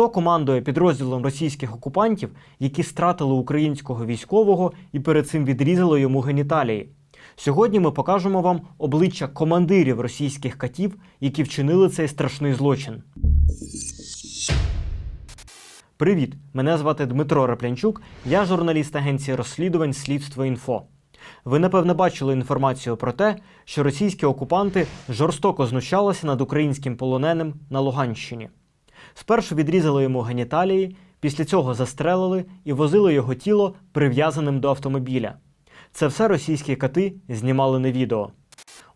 Хто командує підрозділом російських окупантів, які стратили українського військового і перед цим відрізали йому геніталії? Сьогодні ми покажемо вам обличчя командирів російських катів, які вчинили цей страшний злочин. Привіт! Мене звати Дмитро Раплянчук, я журналіст агенції розслідувань Слідство інфо. Ви напевне бачили інформацію про те, що російські окупанти жорстоко знущалися над українським полоненим на Луганщині. Спершу відрізали йому геніталії, після цього застрелили і возили його тіло прив'язаним до автомобіля. Це все російські кати знімали на відео.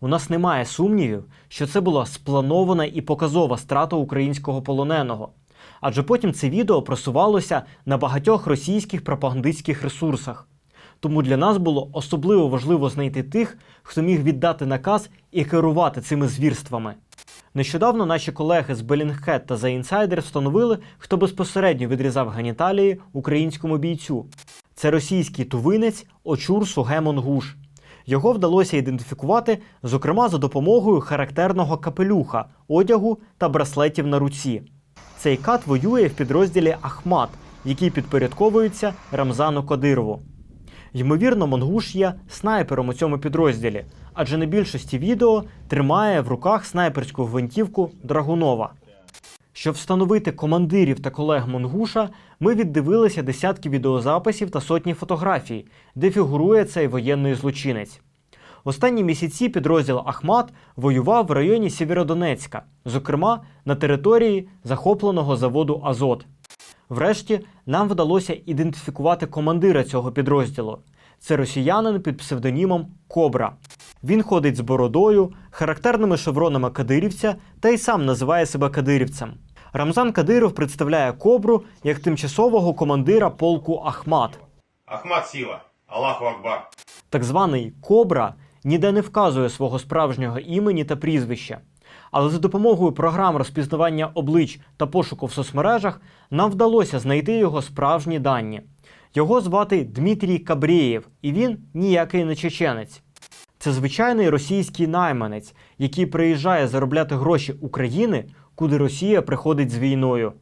У нас немає сумнівів, що це була спланована і показова страта українського полоненого. Адже потім це відео просувалося на багатьох російських пропагандистських ресурсах. Тому для нас було особливо важливо знайти тих, хто міг віддати наказ і керувати цими звірствами. Нещодавно наші колеги з Bellinghead та The Insider встановили, хто безпосередньо відрізав геніталії українському бійцю. Це російський тувинець Очур Сугемон Гуш. Його вдалося ідентифікувати, зокрема, за допомогою характерного капелюха, одягу та браслетів на руці. Цей кат воює в підрозділі Ахмат, який підпорядковується Рамзану Кадирову. Ймовірно, Монгуш є снайпером у цьому підрозділі, адже на більшості відео тримає в руках снайперську гвинтівку Драгунова. Щоб встановити командирів та колег Монгуша, ми віддивилися десятки відеозаписів та сотні фотографій, де фігурує цей воєнний злочинець. Останні місяці підрозділ Ахмат воював в районі Сєвєродонецька, зокрема на території захопленого заводу Азот. Врешті нам вдалося ідентифікувати командира цього підрозділу. Це росіянин під псевдонімом Кобра. Він ходить з бородою, характерними шевронами кадирівця та й сам називає себе кадирівцем. Рамзан Кадиров представляє Кобру як тимчасового командира полку Ахмат. Ахмад Сила. Аллаху Акбар. Так званий Кобра ніде не вказує свого справжнього імені та прізвища. Але за допомогою програм розпізнавання облич та пошуку в соцмережах нам вдалося знайти його справжні дані. Його звати Дмитрій Кабрєєв, і він ніякий не чеченець. Це звичайний російський найманець, який приїжджає заробляти гроші України, куди Росія приходить з війною.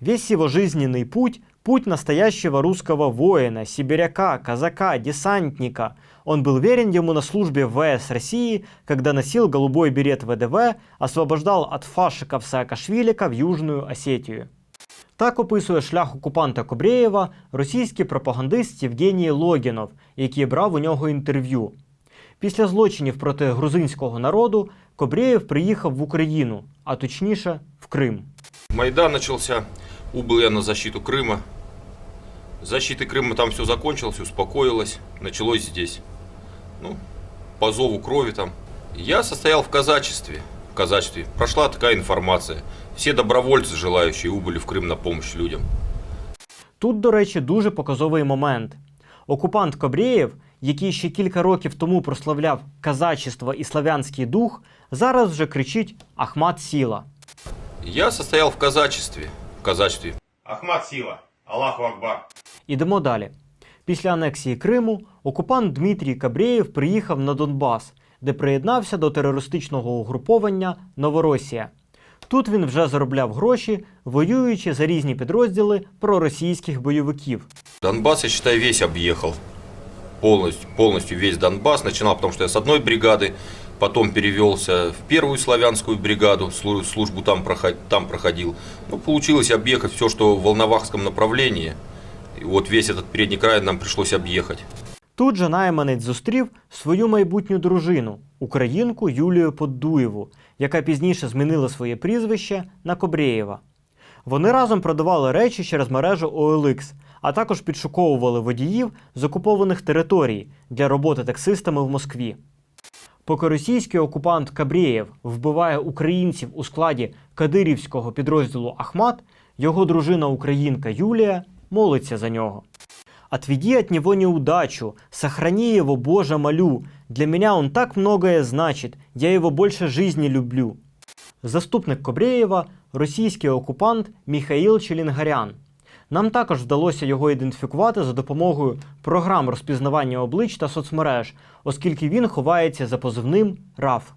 Весь его жизненный путь – путь настоящего русского воина, сибиряка, казака, десантника. Он был верен ему на службе в ВС России, когда носил голубой берет ВДВ, освобождал от фашиков Саакашвіліка в Южную Осетію. Так описує шлях окупанта Кобрєєва російський пропагандист Євгеній Логінов, який брав у нього інтерв'ю. Після злочинів проти грузинського народу Кобрєєв приїхав в Україну, а точніше в Крим. Майдан начался, убыл я на защиту Крыма. С защиты Крыма там все закончилось, успокоилось, началось здесь. Ну, по зову крови там. Я состоял в казачестве. В казачестве. Прошла такая информация. Все добровольцы, желающие, убыли в Крым на помощь людям. Тут, до речі, дуже показовий момент. Окупант Кобрєєв, який ще кілька років тому прославляв казачество і славянський дух, зараз вже кричить Ахмат Сіла. Я состоял в казачестве. В казачестве. Ахмад Сила. Аллаху Акбар. Ідемо далі. Після анексії Криму окупант Дмитрій Кабрєєв приїхав на Донбас, де приєднався до терористичного угруповання Новоросія. Тут він вже заробляв гроші, воюючи за різні підрозділи проросійських бойовиків. Донбасс, я считай, весь объехал. Полностью, полностью весь Донбасс. Начинал, потому что я с одной бригады, потом перевелся в первую славянскую бригаду, слу- службу там, проход- там проходил. Ну, получилось объехать все, что в Волновахском направлении. И вот весь этот передний край нам пришлось объехать. Тут же найманець зустрів свою майбутню дружину, українку Юлію Поддуєву, яка пізніше змінила своє прізвище на Кобрєєва. Вони разом продавали речі через мережу OLX, а також підшуковували водіїв з окупованих територій для роботи таксистами в Москві. Поки російський окупант Кабрєєв вбиває українців у складі кадирівського підрозділу Ахмат, його дружина українка Юлія молиться за нього. Отведи от него неудачу, сохрани его, Боже, молю. Для меня он так многое значит, я его больше жизни люблю. Заступник Кобрєєва – російський окупант Міхаїл Челінгарян. Нам також вдалося його ідентифікувати за допомогою програм розпізнавання облич та соцмереж, оскільки він ховається за позивним РАФ.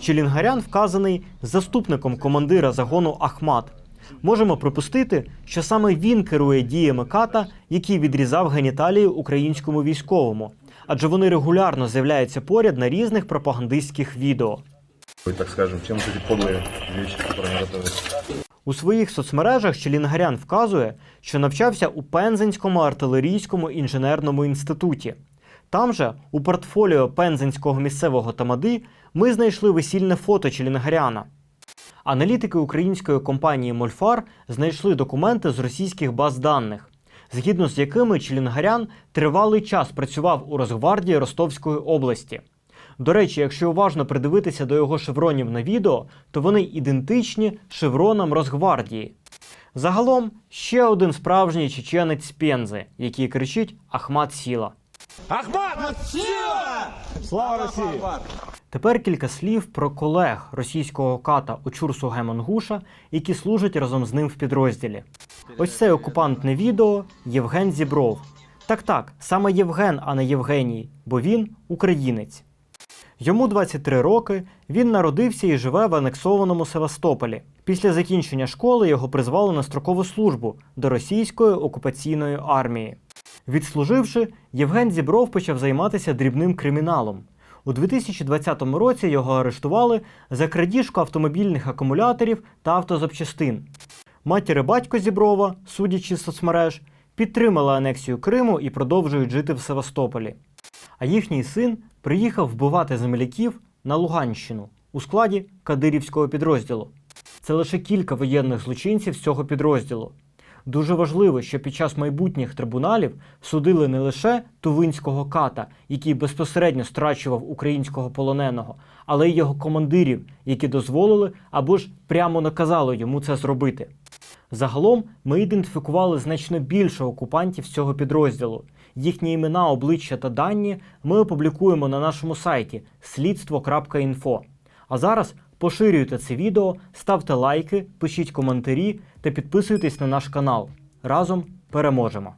Челінгарян вказаний заступником командира загону Ахмат Можемо припустити, що саме він керує діями ката, який відрізав геніталії українському військовому, адже вони регулярно з'являються поряд на різних пропагандистських відео. так скажем, чем вот эти подлые вещи, которые она готовит. У своїх соцмережах Челінгарян вказує, що навчався у Пензенському артилерійському інженерному інституті. Там же, у портфоліо Пензенського місцевого тамади, ми знайшли весільне фото Челінгаряна. Аналітики української компанії Мольфар знайшли документи з російських баз даних, згідно з якими Челінгарян тривалий час працював у Росгвардії Ростовської області. До речі, якщо уважно придивитися до його шевронів на відео, то вони ідентичні шевронам Росгвардії. Загалом ще один справжній чеченець з Пензи, який кричить Ахмат Сіла. Тепер кілька слів про колег російського ката Очурсу Гемонгуша, які служать разом з ним в підрозділі. Ось цей окупантне відео Євген Зібров. Так так, саме Євген, а не Євгеній, бо він українець. Йому 23 роки, він народився і живе в анексованому Севастополі. Після закінчення школи його призвали на строкову службу до російської окупаційної армії. Відслуживши, Євген Зібров почав займатися дрібним криміналом. У 2020 році його арештували за крадіжку автомобільних акумуляторів та автозапчастин. Матір і батько Зіброва, судячи з соцмереж, підтримали анексію Криму і продовжують жити в Севастополі. А їхній син приїхав вбивати земляків на Луганщину у складі кадирівського підрозділу. Це лише кілька воєнних злочинців з цього підрозділу. Дуже важливо, що під час майбутніх трибуналів судили не лише тувинського ката, який безпосередньо страчував українського полоненого, але й його командирів, які дозволили або ж прямо наказали йому це зробити. Загалом ми ідентифікували значно більше окупантів цього підрозділу. Їхні імена, обличчя та дані ми опублікуємо на нашому сайті слідство.інфо. А зараз поширюйте це відео, ставте лайки, пишіть коментарі та підписуйтесь на наш канал. Разом переможемо!